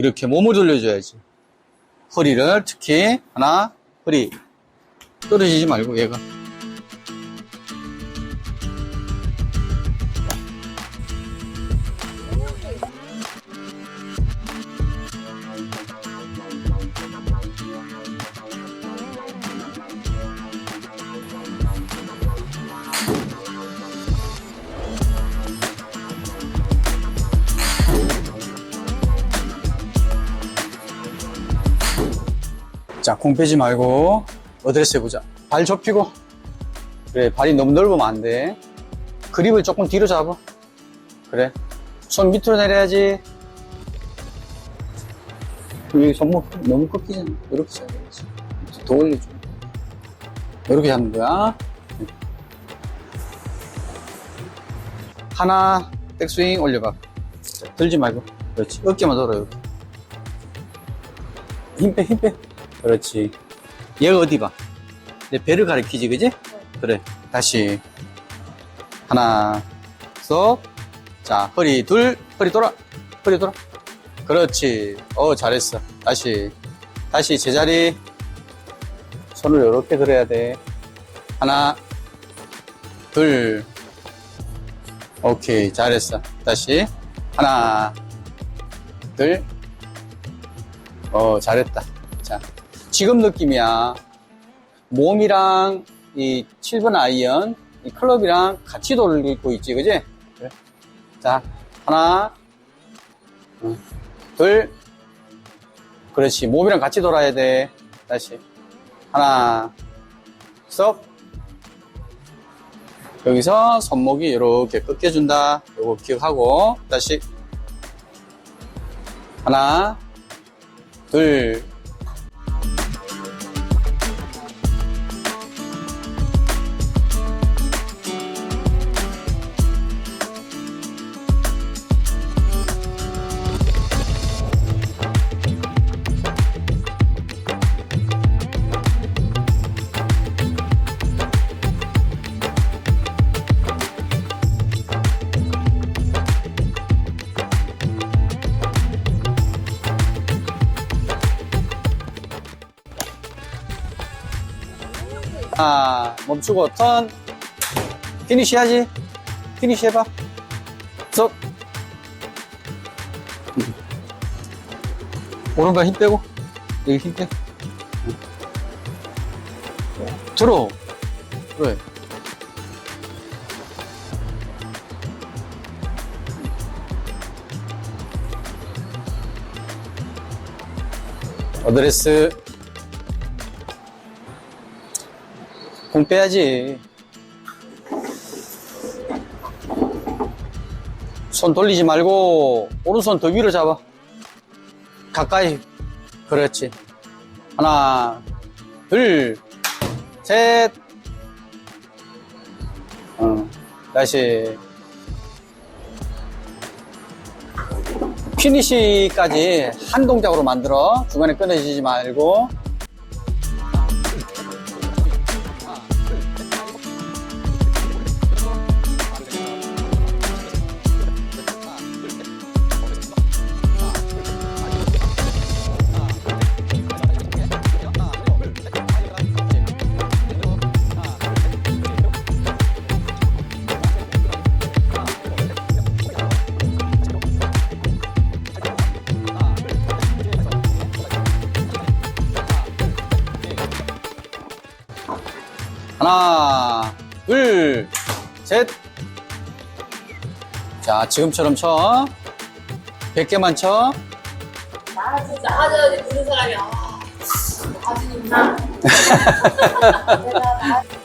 이렇게 몸을 돌려줘야지. 허리를 특히 하나, 허리 떨어지지 말고 얘가. 자, 공 빼지 말고 어드레스 해보자. 발 좁히고. 그래, 발이 너무 넓으면 안 돼. 그립을 조금 뒤로 잡아. 그래. 손 밑으로 내려야지. 여기 손목 너무 꺾이잖아. 이렇게 잡아야지. 더 올려줘. 이렇게 잡는 거야. 하나, 백스윙 올려봐. 자, 들지 말고. 그렇지. 어깨만 돌아, 여기. 힘 빼, 힘 빼. 그렇지. 얘가 어디 봐? 내 배를 가리키지, 그지? 그래. 다시. 하나, 쏙. 자, 허리 둘, 허리 돌아. 허리 돌아. 그렇지. 어, 잘했어. 다시. 다시 제자리. 손을 이렇게 들어야 돼. 하나, 둘. 오케이. 잘했어. 다시. 하나, 둘. 어, 잘했다. 자, 지금 느낌이야. 몸이랑 이 7번 아이언, 이 클럽이랑 같이 돌리고 있지, 그지? 그래. 자, 하나, 어, 둘, 그렇지. 몸이랑 같이 돌아야 돼. 다시. 하나, 쏙. 여기서 손목이 이렇게 꺾여준다. 요거 기억하고, 다시. 하나, 둘, 아, 멈추고 턴. 피니시 해야지. 피니시 해봐. 쏙. 오른발 힘 빼고. 여기 힘 빼. 들어. 그래. 어드레스. 공 빼야지. 손 돌리지 말고 오른손 더 위로 잡아. 가까이. 그렇지. 하나, 둘, 셋. 어, 다시. 피니시까지 한 동작으로 만들어. 중간에 끊어지지 말고. 하나, 둘, 셋. 자, 지금처럼 쳐. 100개만 쳐. 나 진짜 하저지 무슨 사람이야. 아, 하진이구나.